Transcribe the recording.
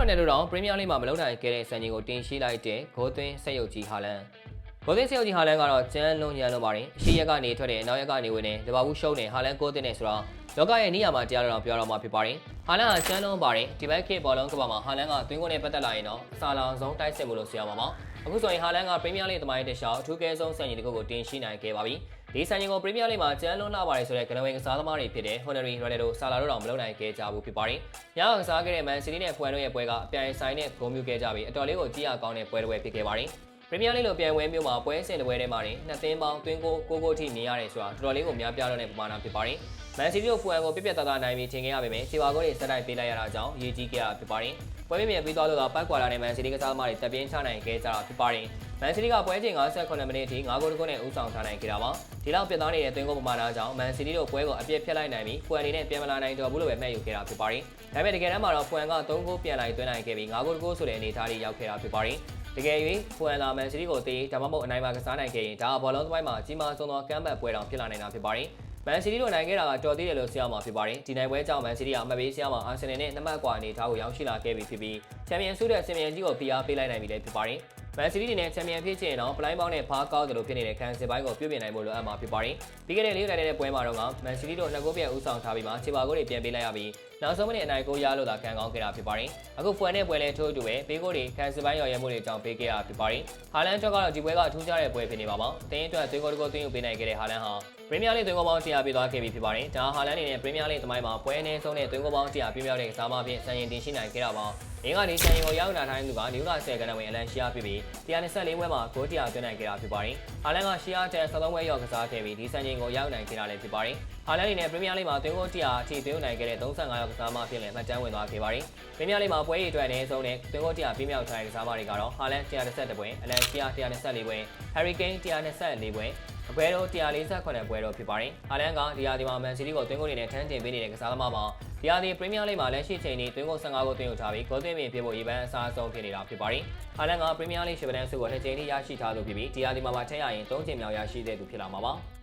ထွန်နယ်တို့တော့ပရီးမီးယားလိမှာမလုံနိုင်ခဲ့တဲ့စံချိန်ကိုတင်ရှိလိုက်တဲ့ဂိုးသွင်းဆက်ရုပ်ကြီးဟာလန်ဂိုးသွင်းဆက်ရုပ်ကြီးဟာလန်ကတော့ကျန်းလုံးညံလုံးပါတယ်အရှိရက်ကနေထွက်တဲ့အနောက်ရက်ကနေဝင်တဲ့လီဗာပူးရှုံးတဲ့ဟာလန်ကိုသွင်းနေဆိုတော့လောကရဲ့နေရာမှာတရားတော်ပြောတော့မှာဖြစ်ပါတယ်ဟာလန်ကကျန်းလုံးပါတယ်ဒီဘက်ခေတ်ဘောလုံးကဘာမှာဟာလန်ကသွင်းကိုနဲ့ပတ်သက်လာရင်တော့အစာလောင်ဆုံးတိုက်စစ်မှုလို့ဆိုရမှာပါအခုဆိုရင်ဟာလန်ကပရီးမီးယားလိသမိုင်းတစ်လျှောက်အထူးကဲဆုံးစံချိန်တစ်ခုကိုတင်ရှိနိုင်ခဲ့ပါပြီ ဒီစံချိန်ကိုပရီးမီးယားလိမှာကျန်းလုံးလာပါတယ်ဆိုတဲ့ကနဝင်ကစားသမားတွေဖြစ်တဲ့ Honori Ronaldo ဆာလာတို့တောင်မလုံနိုင်ခဲ့ကြဘူးဖြစ်ပါတယ်။ညကစားခဲ့တဲ့ Man City နဲ့ဖွယ်တို့ရဲ့ပွဲကအပြိုင်ဆိုင်နဲ့ဂိုးမျိုးခဲ့ကြပြီးအတော်လေးကိုကြည့်ရကောင်းတဲ့ပွဲတစ်ပွဲဖြစ်ခဲ့ပါတယ်။ ပရီးမီးယားလိလိုပြိုင်ပွဲမျိုးမှာပွဲစဉ်တစ်ပွဲထဲမှာနေနှစ်သင်းပေါင်းတွင်းကိုကိုကိုထိနေရတယ်ဆိုတာတော်တော်လေးကိုများပြားတော့တဲ့ပမာဏဖြစ်ပါတယ်။ Man City တို့ဖွယ်ကိုပြပြတသားနိုင်ပြီးထင်ခဲ့ရပေမဲ့ခြေပါကိုတွေစက်တိုက်ပေးလိုက်ရတာကြောင့်ရေးကြီးခဲ့တာဖြစ်ပါတယ်။ပွဲမြင်ပြီးသွားလို့ကပတ်ကွာလာတဲ့ Man City ကစားသမားတွေတပ်ပြင်းချနိုင်ခဲ့ကြတာဖြစ်ပါတယ်။ Man City ကပွဲချိန်58မိနစ်အထိ9ဂိုးတဂိုးနဲ့ဦးဆောင်ထားနိုင်ခဲ့တာပါ။ဒီလောက်ပြတ်သားနေတဲ့သွင်းဂိုးပမာဏကြောင့် Man City တို့ပွဲကိုအပြည့်ဖြတ်လိုက်နိုင်ပြီးဖွယ်အနေနဲ့ပြန်မလာနိုင်တော့ဘူးလို့ပဲမှတ်ယူခဲ့တာဖြစ်ပါတယ်။ဒါပေမဲ့တကယ်တမ်းမှာတော့ဖွယ်က3ဂိုးပြန်လိုက်သွင်းနိုင်ခဲ့ပြီး9ဂိုးတဂိုးဆိုတဲ့အနေအထားတွေရောက်ခဲ့တာဖြစ်ပါတယ်။ တကယ်၍ဖွယ်လာ Man City ကိုတေးဒါမှမဟုတ်အနိုင်ပါကစားနိုင်ခဲ့ရင်ဒါကဘောလုံးသမိုင်းမှာအကြီးမားဆုံးသောကမ်းဘတ်ပွဲတောင်ဖြစ်လာနိုင်တာဖြစ်ပါတယ်။ Man City တို့နိုင်ခဲ့တာကတော်သေးတယ်လို့ဆရာမှာဖြစ်ပါတယ်ဒီနိုင်ပွဲကြောင့် Man City ကအမှတ်ပေးဆရာမှာ Arsenal နဲ့နှစ်မှတ်ကွာအနေထားကိုရောက်ရှိလာခဲ့ပြီဖြစ်ပြီးချန်ပီယံဆုတဲ့ဆင်မီယံကြီးကို PR ပေးလိုက်နိုင်ပြီလည်းဖြစ်ပါတယ် Man City အနေနဲ့ချန်ပီယံဖြစ်ချင်ရင်တော့ပလိုင်းပေါင်းနဲ့ဖားကောက်တယ်လို့ဖြစ်နေတဲ့ခံစစ်ပိုင်းကိုပြုပြင်နိုင်ဖို့လိုအပ်မှာဖြစ်ပါတယ်ပြီးခဲ့တဲ့လေးရိုက်တဲ့ပွဲမှာတော့က Man City တို့နှစ်ဂိုးပြန်ဦးဆောင်ထားပြီးမှခြေပါဂိုးတွေပြန်ပေးလိုက်ရပြီးနောက်ဆုံးမိနစ်အနိုင်ကိုရလို့သာခံကောင်းခဲ့တာဖြစ်ပါတယ်အခုဖွယ်နဲ့ပွဲလဲထိုးတူပဲပေးကိုတွေခံစစ်ပိုင်းရော်ရဲမှုတွေကြောင့်ပေးခဲ့ရဖြစ်ပါတယ်ဟာလန်တော့ကတော့ဒီပွဲကအထူးခြားတဲ့ပွဲဖြစ်နေပါပါအသင်းအတွက်သွေးကိုတကိုသွင်းယူပေးနိုင်ခဲ့တဲ့ဟာလန်ဟာပရီးမီးယားလိသွင်းကိုပေါင်း100ပေးသွားခဲ့ပြီဖြစ်ပါတယ်ဒါဟာလန်အနေနဲ့ပရီးမီးယားလိသမိုင်းမှာပွဲအနည်းဆုံးနဲ့သွင်းကိုပေါင်း100ပြည့်မြောက်တဲ့ကစားမအဖြစ်စံရင်တင်ရှိနိုင်ခဲ့တာပါအင်းကနေချန်ရင်ကိုရောက်လာတိုင်းသူကနယူကာဆယ်ကနဝင်အလန်ရှီယာဖြစ်ပြီး124ဝဲမှာဂိုး100သွင်းနိုင်ခဲ့တာဖြစ်ပါတယ်။ဟာလန်ကရှီယာတန်73ဝဲရောက်ကစားခဲ့ပြီးဒီစံချိန်ကိုရောက်နိုင်ခဲ့တာလည်းဖြစ်ပါတယ်။ဟာလန်အနေနဲ့ပရီးမီးယားလိမှာသွင်းဂိုး100အထိသွင်းနိုင်ခဲ့တဲ့35ရောက်ကစားမဖြစ်လည်းမှတ်တမ်းဝင်သွားခဲ့ပါတယ်။ပရီးမီးယားလိမှာပွဲရည်အတွက်အနည်းဆုံးနဲ့သွင်းဂိုး100ပြည့်မြောက်ထားတဲ့ကစားမတွေကတော့ဟာလန်131ပွဲအလန်ရှီယာ124ပွဲဟယ်ရီကိန်း124ပွဲ အပွဲတော့148ပွဲတော့ဖြစ်ပါတယ်။ဟာလန်ကဒီယာဒီမှာမန်စီးတီးကိုသွင်းဂိုးတွေနဲ့ထမ်းတင်ပေးနေတဲ့ကစားသမားမှာဒီယာဒီပရီးမီးယားလိမှာလက်ရှိချိန်นี้သွင်းဂိုး15ဂိုးသွင်းယူထားပြီးဂိုးသွင်းပြင်ဖြစ်ဖို့ရေပန်းအစားဆုံးဖြစ်နေတာဖြစ်ပါတယ်။ဟာလန်ကပရီးမီးယားလိရှစ်ပဒန်းစုကိုနှစ်ကြိမ်ထိရရှိထားသူဖြစ်ပြီးဒီယာဒီမှာမှထက်ရရင်3ချိန်မြောက်ရရှိတဲ့သူဖြစ်လာမှာပါ။